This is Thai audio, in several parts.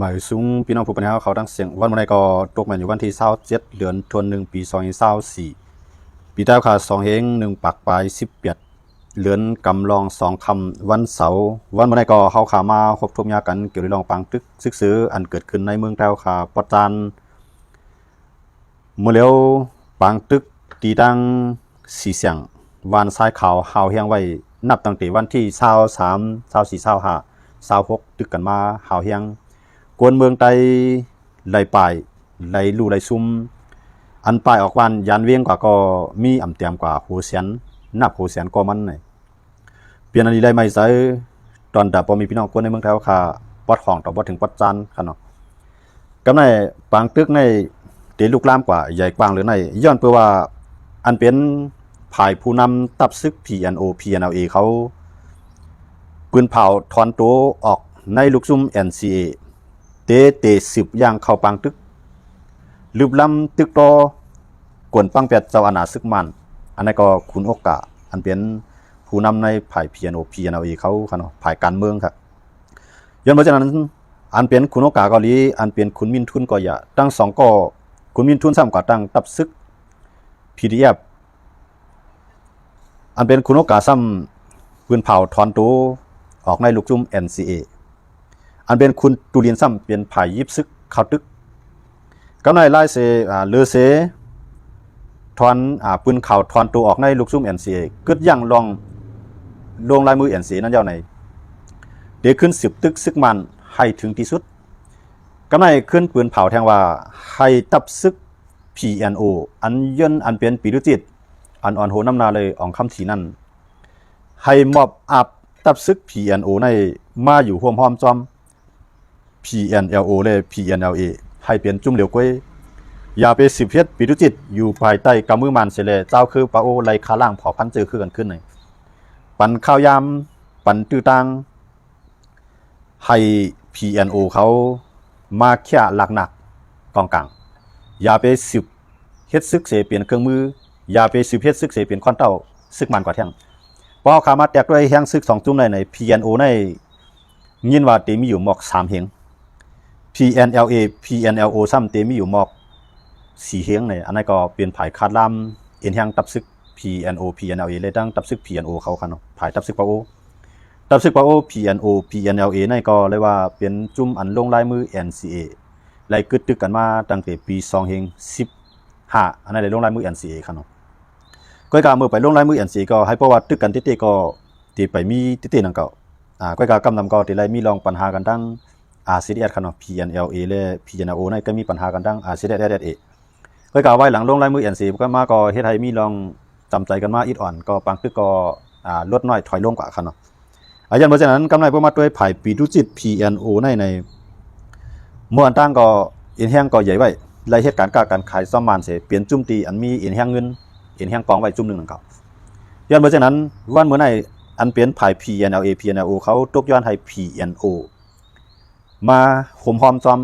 หมายสูงพี่น้องผู้ปัญหาเขาทั้งเสียงวันวันใดก็ตกมาอยู่วันที่27เจ็ดือนธันวาคมปี2024ปีดาวขา2เฮง1ปักปลาย18เหลือนกำลองสองคำวันเสาร์วันวันใดก็เฮาขามาพบทบยากันเกี่ยวกับรองปังตึกซึกซื้ออันเกิดขึ้นในเมืองดาวขาปะจานเมื่อแล้วปังตึกตีดังสี่เสียงวานซ้ายขาวหาวเฮียงไว้นับตั้งแต่วันที่23 24 25 26ตึกกันมาหาวเฮียง กวนเมืองไตไหลป่ายไหลลู่ไหลซุ่มอันปลายออกวันยานเวียงกว่าก็มีอ่ำเตียมกว่าโหเสียนนับโหเสียนก็มันเลยเปลี่ยนอันนี้ได้ไหมใส่ตอนดับพอมีพี่น้องคนในเมืองไทยว่าค่ะปอดของต่อบ่ถึงปอดจันค่ะเนาะกำในปางตึกในเตลุกลามกว่าใหญ่กว้างหรือในย้อนเพื่อว่าอันเป็นภายผู้นำตับซึก PNO PNLA เขาปืนเผาถอนตัวออกในลูกซุ่ม NCA เตเตสิบย่างเข้าปังตึกลืบลำตึกตอกวนปังแปดเจ้าอาณาซึกมัน อันนั้นก็คุณโอกาอันเป็นผู้นำในฝ่าย PNO PNLA เอาเอเขาค่ะเนาะฝ่ายการเมืองครับย้อนมาจากนั้น อันเป็นคุณโอกาเกาหลีอันเป็นคุณมินทุนก็อย่าตั้งสองก็คุณมินทุนซ้ำก็ตั้งตับซึก PDF อันเป็นคุณโอกาซ้ำปืนเผาถอนตัวออกในลูกจุ่ม NCA อันเป็นคุณตูเรียนซ้ำเป็นไผ่ยิบซึกเขาตึกกำในไล่เซอ่เลือเซทอนอ่าปืนเข่าทอนตัวออกในลูกซุ่ม NCA กึดยังลองลงลายมือ NCA นั้นยาวในเดี๋ยวขึ้นสิบตึกซึกมันให้ถึงที่สุดกำในขึ้นปืนเผาแทงว่าให้ตับซึก PNO อันย่นอันเป็นปีรุจิต อันอ่อนโหน้ำนาเลยอองคำสีนั่นให้มอบอับตับซึก PNO ในมาอยู่ห่วมห้อมจอม PNLO และ PNLA ให้เปลี่ยนจุ่มเหลียวกวยอย่าไปสิบเฮ็ดปิดุจิต อยู่ภายใต้กำมือมันเสยเลยเจ้าคือปาโอไลคาล่างเผาพันเจอคือกันขึ้นเลยปันข้าวยามปันตื้อตังให้ PNO เขามาแค่หลักหนักกองกลางอย่าไปสิบเฮ็ดซึกเสเปลี่ยนเครื่องมืออย่าไปสิบเฮ็ดซึกเสเปลี่ยนคอนเต้าซึกมันกว่าแท่งเพราะขามาแตกด้วยแห้งซึกสองจุ่มในใน PNO ในยินว่าเตมีอยู่หมอกสามเฮง PNLA PNLO ซ้ำเตมีอยู่หมอกสี่เฮงในอันนั้นก็เป็นผายคาดล่ามเอ็นแห้งตับซึก PNO PNLA เลยตั้งตับซึก PNO เขาคันเนาะผายตับซึกปาโอตับซึกปาโอ PNO PNLA ในก็เลยว่าเป็นจุ่มอันลงลายมือ NCA ไล่กึดตึกกันมาตั้งแต่ปี2เฮง15อันนั้นเลยลงลายมือ NCA คันเนาะก็การเมื่อไปลงลายมือ NCA ก็ให้ประวัติตึกกันเติๆก็ที่ไปมีเติๆนั่นก็อ่าก็การกำนำก็ที่ไรมีลองปัญหากันทั้ง RCDS คันเนาะ PNLA และ PNLO ในก็มีปัญหากันทั้ง RCDS ก็กล่าวไว้หลังลงลายมือ NC ก็มาก็เฮ็ดให้มีลองจำใจกันมาอิดอ่อนก็ปังตึกก็อ่าลดน้อยถอยลงกว่าคันเนาะอายันเพราะฉะนั้นกำไรประมาณด้วยไผ่ปีดุจิต PNO ในในเมื่ออันตั้งก็อินแห้งก็ใหญ่ไว้ไล่เหตุการณ์การการขายซ่อมมานเสเปลี่ยนจุ่มตีอันมีอินแห้งเงินอินแห้งกองไว้จุ่มหนึ่งนั่นก็ย้อนเพราะฉะนั้นวันเมื่อในอันเป็นไผ่ PNLA PNO เขาตกย้อนให้ PNO มาโหมหอมจอม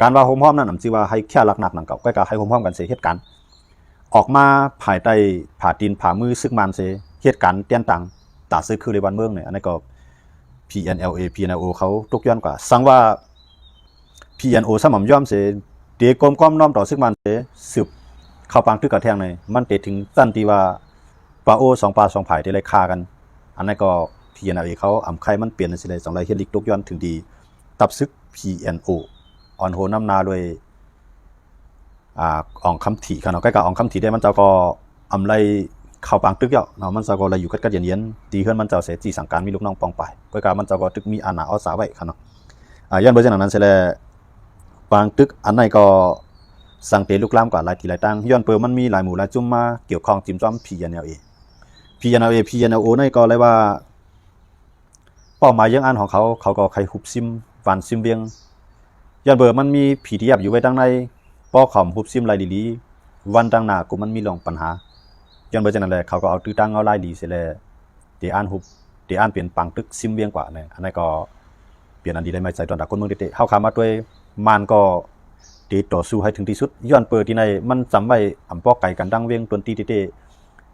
การว่าโหมหอมนั่นนำสิว่าให้แค่หลักหนักหนั่นก็ใกล้ๆให้โหมหอมกันเสียเหตุการณ์ออกมาภายใต้ผ่าตีนผ่ามือซึกมันเสียเหตุการณ์เตี้ยนตังตาซึกคือในวันเมืองเนี่ยอันนี้ก็ PNLA p n o เขาตกย้อนกว่า สังว่า PNO สม่ำย่อมเสียเตียกลมก้อมน้อมต่อซึกมันเสียสืบเข้าปังทึกกระแทงในมันเตะถึงสั้นที่ว่าปลาโอสองปลาสองผายที่ไรฆ่ากัน อันนั้นก็ PNLA เขาอ่ำไข่มันเปลี่ยนสิเลยสองไรเฮลิกตกย้อนถึงดี ตับซึก PNO อ่อนโหน้ำนาโดยอ่าอ่องคำถี่ค่ะเนาะใกล้กับอ่องคำถี่ได้มันจ้าก็อำไรเข้าปางตึกเยาะเนาะมันจ้าก็เลยอยู่กัดกัดเย็นๆตีเฮือนมันจ้าเสียจีสังการมีลูกน้องปองไปใกล้กับมันจ้าก็ตึกมีอาณาอสาไว้ค่ะเนาะอ่าย้อนเบอร์จากนั้นเสร็จแล้วปางตึกอันไหนก็สังเตลูกล้ามกว่าหลายทีหลายตั้งย้อนเปิดมันมีหลายหมู่หลายจุ่มมาเกี่ยวข้องจิ้มจ้อม PNLA PNLA PNLO ในก็เลยว่าเป้าหมายยังอันของเขาเขาก็ใครหุบซิม ฟันซิมเบียงยันเบอร์มันมีผีที่ยับอยู่ไว้ตั้งในป้อขอมหุบซิมลายดีลีวันตั้งหน้ากูมันมีลองปัญหายันเบอร์จากนั้นแหละเขาก็เอาตื้อตั้งเอาลายดีเสียเลยเดี๋ยวอ่านหุบเดี๋ยวอ่านเปลี่ยนปังตึกซิมเบียงกว่าเนี่ยอันนั้นก็เปลี่ยนอันดีได้ไหมใจตอนดักคนเมืองเตะๆเข้าขามาด้วยมันก็ตีต่อสู้ให้ถึงที่สุดย้อนเปิดที่ในมันจำไว้อำปอกไก่กันดังเวียงตนตีเตะ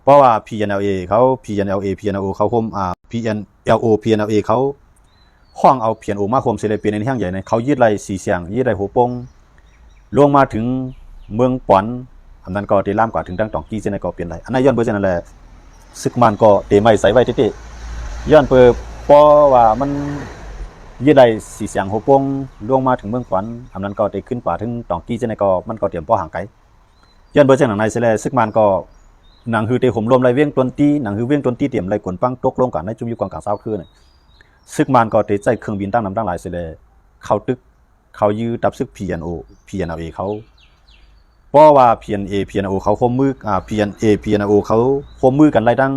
เพราะว่า PNLA เขา PNLA PNLO เขาคมอ่า PNLO PNLA เขา ห้องเอาเพียนโอมาโคมเสเลเปียนในห้างใหญ่ในเขายึดไรสีเสียงยึดไรหัวปงลงมาถึงเมืองปอนอันนั้นก็ได้ล่ามกว่าถึงดังตองกี้เจนก็เปลี่ยนไรอันนั้นย้อนเบอร์เจนั่นแหละซึกมันก็เตไม่ใส่ไว้เต้ๆย้อนเปอเพราะว่ามันยึดไรสีเสียงหัวปงลงมาถึงเมืองปอนอันนั้นก็ได้ขึ้นกว่าถึงตองกี้เจนก็มันก็เตรียมป้อห่างไกลย้อนเบอร์เจนหนังในเสลซึกมันก็หนังฮือเตห่มลมไรเวียงตวนตีหนังฮือเวียงตวนตีเตรียมไรกวนปังตกลงกันในจุ่มอยู่กลางกลางเศร้าคืน ซึกมันก็เตใจเครื่องบินตั้งนำตั้งหลายเสิเลยเขาตึกเขายื้อตับซึก P&O P&O เขาเพราะว่า P&A P&O เขาคมมืออ่า P&A P&O เขาคมมือกันไล่ดัง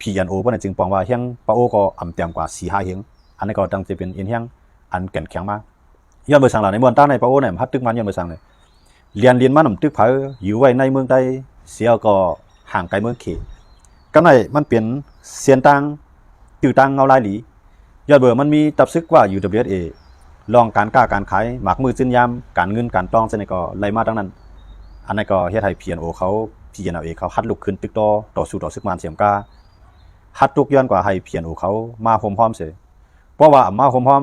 P&O เพิ่นนจึงปองว่าเฮียงปะโอก็อ่ำเต็มกว่า4 5เฮียงอันนี้ก็ดังจะเป็นเอียนเฮียงอันแก่นแข็งมากย้อนเบอร์สั่งหลาในเมวนตั้งในปะโอเนี่ยพัดตึกมันย้อนเบอร์สั่งเลยเรียนเรียนมานำตึกเผาอยู่ไว้ในเมืองใดเสียก็ห่างไกลเมืองเขตก็ในมันเป็นเสียนตังติวตังเงาลายหลี ยอดเบอร์มันมีตับซึกว่า UWA ลองการกล้าการขายหมากมือจิ้นยามการเงินการต้องเสนก็ไล่มาดังนั้น อันนั้นก็เฮ็ดให้ P&O เขา P&A เอกเขาฮัดลุกขึ้นตึกต่อต่อสู้ต่อซึกมานเสียมกาฮัดตุกย้อนกว่าให้ P&O เขามาพร้อมเสียเพราะว่ามาพร้อม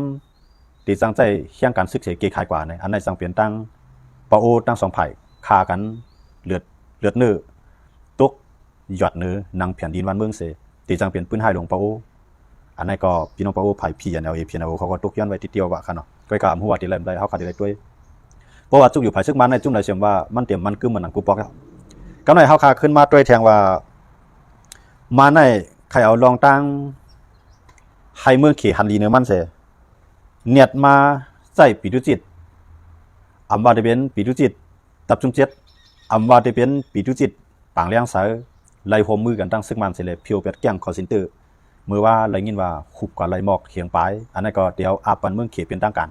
ตีจังใจเฮียงการซึกเสียเกขายกว่าในอันนั้นสังเปลี่ยนตั้งปะโอตั้งสองฝ่ายฆ่ากันเลือดเลือดเนื้อตกหยอดเนื้อนางแผ่นดินวันเมืองเสียตีจังเปลี่ยนปืนให้หลวงปะโอ อันนั้นก็พี่น้องปาโอไผ่พี่อันเอเอพีอันเอเขาก็ตุกย้อนไว้ทีเดียวว่าคันเนาะก็กล้ามหัวติเล่มได้เฮาขาดได้ด้วยเพราะว่าจุกอยู่ไผ่ซึกมันในจุ่มได้เสียมว่ามันเตรียมมันกึมมันหนังกูปอกแล้วกำในเฮาคาขึ้นมาด้วยแทงว่า มาในใครเอาลองตั้งให้เมืองเขหันลีเนื้อมันเสเนียดมาใส่ปีดุจิตอำว่าได้เป็นปีดุจิตตับจุ่มเจ็ดอำว่าได้เป็นปีดุจิตปางเลี้ยงสายไล่โฮมมือกันตั้งซึกมันเสเลยเพียวเป็ดแก้งคอสินเตอร์ มื่อว่าไรยินว่าขุบกว่าไรหมอกเขียงปลายอันนั้นก็เดี๋ยวอาปันเมืองเขตเป็นตั้งการ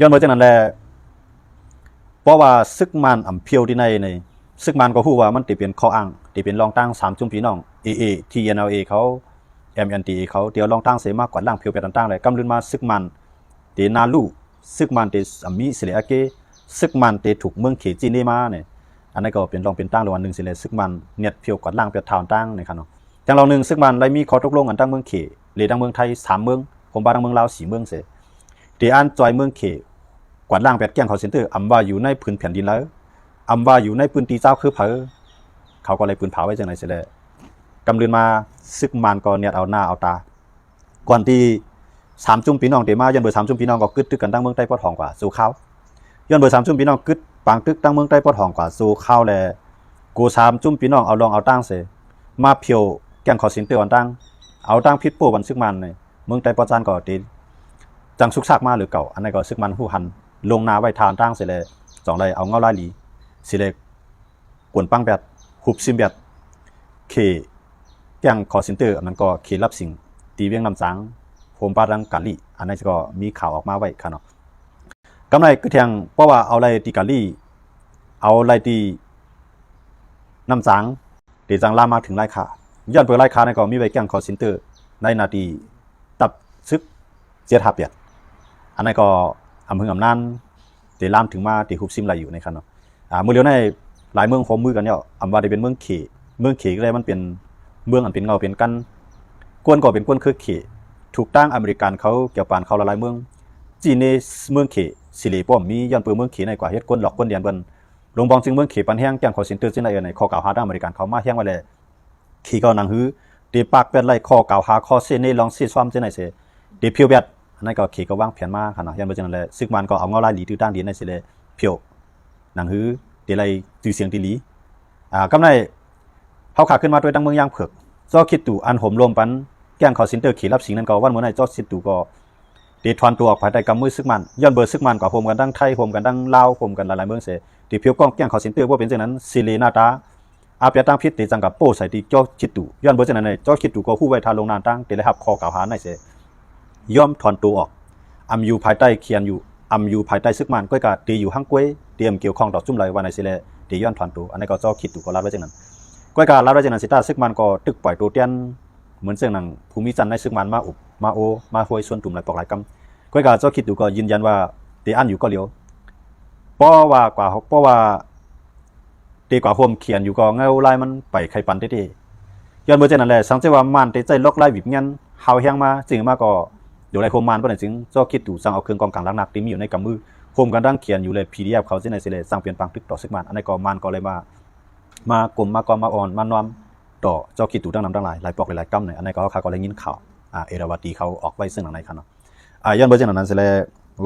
ย้อนมาจากนั้นแหละเพราะว่าซึกมันอ่ำเพียวที่ในในซึกมันก็พูดว่ามันติเป็นข้ออ้างติเป็นรองตั้งสามจุ่มพี่น้อง AA TNLA เอ็นเอเขา MNTA เขาเดี๋ยวรองตั้งเสมากกว่าล่างเพียวไปตั้งๆเลยกำลืนมาซึกมันตีนาลูซึกมันตีอมีเสเลอาเกซึกมันตีถูกเมืองเขจีนมาเนี่ยอันนั้นก็เป็นรองเป็นตั้งระหว่างหนึ่งเสเลซึกมันเนียดเพียวกว่าล่างเพียทาวตั้งในครับเนาะ จังเราหนึ่งซึ่งมันไรมีข้อตกลงกันตั้งเมืองเขหรือตั้งเมืองไทยสามเมือง ผมบาตั้งเมืองลาวสี่เมืองเสตีอันจอยเมืองเขกวาดล่างแปดแก้งเขาเซ็นเตอร์อำว่าอยู่ในพื้นแผ่นดินแล้วอำว่าอยู่ในพื้นที่เจ้าคือเผอเขาก็เลยปืนเผาไว้จังไหนเสยเลยกำลืนมาซึกมันก็เนี่ยเอาหน้าเอาตา ก่อนที่สามจุ่มพี่น้องเตมาย้อนเบอร์สามจุ่มพี่น้องก็กึดตึกกันตั้งเมืองใต้ปอดทองกว่าสู่เขาย้อนเบอร์สามจุ่มพี่น้องกึดปางตึกตั้งเมืองใต้ปอดทองกว่าสู่เขาแลกูสามจุ่มพี่น้องเอาลองเอาตั้งเสมาเพียว แกงขอสินเตือนตั้งเอาตั้งพิษปูบันซึกมันในเมืองไต้ปอจานก็ตีจังสุกซากมาหรือเก่าอันนั้นก็ซึกมันผู้หัน ลงนาไว้ทานตั้งเสร็จเลยสองไรเอาเงาลายหลีสิเลยกวนปังแบบหุบซิมแบบเคแกงขอสินเตอร์อันนั้นก็เครับสิ่งตีเวียงนำสังโฮมปาดังกาลีอันนั้นก็มีข่าวออกมาไว้ค่ะเนาะกำไรก็เทียงเพราะว่าเอาอะไรตีกาลีเอาอะไรตีน้ำสังเดี๋ยวจังลามาถึงไร่ค้า ย้อนเปิดไร่ค้าในก็มีไว้แก้งคอสินเตอร์ ในนาทีตับซึกเจียดหับเปียดอันนั้นก็อำเภออำนานเดี๋ยวลามถึงมาตีฮุบซิมไหลอยู่ในคันเนาะอ่าเมื่อเร็วในหลายเมืองโฮมมือกันเนี่ยอำว่าได้เป็นเมืองเขเมืองเขก็เลยมันเป็นเมืองอันเป็นเงาเป็นกันกวนก็เป็นกวนคือเขถูกตั้งอเมริกันเขาเกี่ยวปานเขาละลายเมือง จีนในเมืองเขสิริป้อมมีย้อนเปิดเมืองเขในกว่าเฮ็ดกวนหลอกกวนเดียนเบิ่นลงบองจึงเมืองเขปันแห้งแก้งขอสินเตอร์จินไอในข้อกล่าวหาด้านอเมริกันเขามาแห้งไว้เลย ขี่ก็นังหือเดปากเป็นไรข้อกล่าวหาข้อเส้นในลองซีซ้อมจินไอเสเดเพียวแบบอันนั้นก็ขี่ก็วางแผนมาขนาดยันไปจังนั้นเลยซึกมันก็เอาเงาลายหลีตื้อด้านดีในเสเลยเพียวนังหือเดไรตื้อเสียงตีหลีอ่ากำไรเฮาขาขึ้นมาด้วยตั้งเมืองย่างเผือกจอคิดตู่อันห่มลมปันแก้งขอสินเตอร์ขี่รับสิงนั้นก็วันเมื่อไหร่จอคิดตู่ก็เดทวนตัวออกภายใต้กำมือซึกมันย้อนเบอร์ซึกมันกว่าโฮมกันตั้งไทยโฮมกันตั้งลาวโฮมกันหลายๆเมืองเสที่เพียวก้องแก้งขาสินเตอร์ว่าเป็นเช่นนั้นซิเลนาตา อาเปียตั้งพิษติจังกับโป้ใส่ที่จ้อคิดตู่ย้อนเบอร์เช่นนั้นในจ้อคิดตู่ก็คู่ไว้ทาลงนานตั้งเดี๋ยวเลยครับคอกล่าวหาในเสย่อมถอนตัวออกอำอยู่ภายใต้เคียนอยู่อำอยู่ภายใต้ซึกมันก็กะตีอยู่ห้างกล้วยเตรียมเกี่ยวข้องต่อจุ่มไหลวันในสิเลตีย้อนถอนตัวอันนี้ก็จ้อคิดตู่ก็รับไว้เช่นนั้นก็การับไว้เช่นนั้นสิตาซึกมันก็ตึกปล่อยตัวเตียนเหมือนเสียงหนังภูมิจันทร์ในซึกมันมาอุบมาโอมาหวยส่วนตุ่มไหลปอกไหลกำก็การจ้อคิดตู่ก็ยืนยันว่าตีอันอยู่ก็เลียวเพราะว่ากว่าเพราะว่า ดีกว่าผมเขียนอยู่ก็เงาลายมันไปใครปันได้ดีย้อนเมื่อเจนั่นแหละสังเกตว่ามันได้ใจล็อกลายวิบเงี้ยเฮาแห้งมาจึงมาก็เดี๋ยวไรโคมมานบ่ได้จึงเจ้าคิดดูสั่งเอาเครื่องกองกลางหนักๆที่มีอยู่ในกำมือโคมกันดังเขียนอยู่เลย PDF เขาสิในเสเลสร้างเปลี่ยนปังตึกต่อซึกมันอันนี้ก็มานก็เลยมามากลมมากอมมาอ่อนมานอมต่อเจ้าคิดดูดั้งนำดั้งหลายหลายปอกหลายกำเนี่ยอันนี้ก็เขาก็เลยยินข่าวอ่าเอราวัตีเขาออกไว้ซึ่งหลังในคันเนาะอ่าย้อนบ่จังนั้นเสเล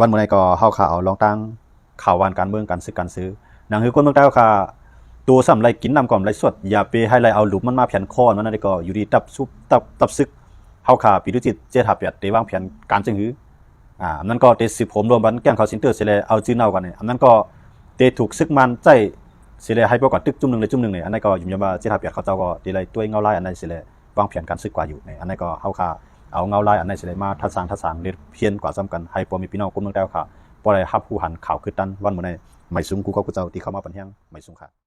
วันเมื้อนี้ก็เฮาข่าวลองตั้งข่าววานการเมืองการซื้อการซื้อหนังคือคนเมืองใต้ค่ะ ตัวสำไรกินนำก่อมไรสดอย่าไปให้ไรเอาหลุมมันมาแผ่นคอนมันนั่นก็อยู่ดีตับซุบตับตับซึกเฮาขาปีดุจิตเจทับเปียดเตวางแผนการจึงหืออ่านั้นก็เตสิผมรวมบันแก้งเขาสินเตอร์เสยเลยเอาจื้อเน่ากันเนี่ยอันนั้นก็เตถูกซึกมันใจเสยเลยให้พวกก่อนตึกจุ่มหนึ่งเลยจุ่มหนึ่งเนี่ยอันนั้นก็ยุ่มยามาเจทับเปียดเขาเจ้าก็ดีเลยตัวเงาไลายอันนั้นเสยเลยวางแผนการซึกกว่าอยู่เนี่ยอันนั้นก็เฮาขาเอาเงาไลายอันนั้นเสยเลยมาทัดสร้างทัดสร้างเรียเพียนกว่าซ้ำกันให้พอมีพี่น้องคนเมืองใต้วค่ะบ่ได้รับผู้หันข่าวคือตันวันเมื้อนี้ไม่สูงกูก็กูเจ้าที่เข้ามาปันแฮงไม่สูงค่ะ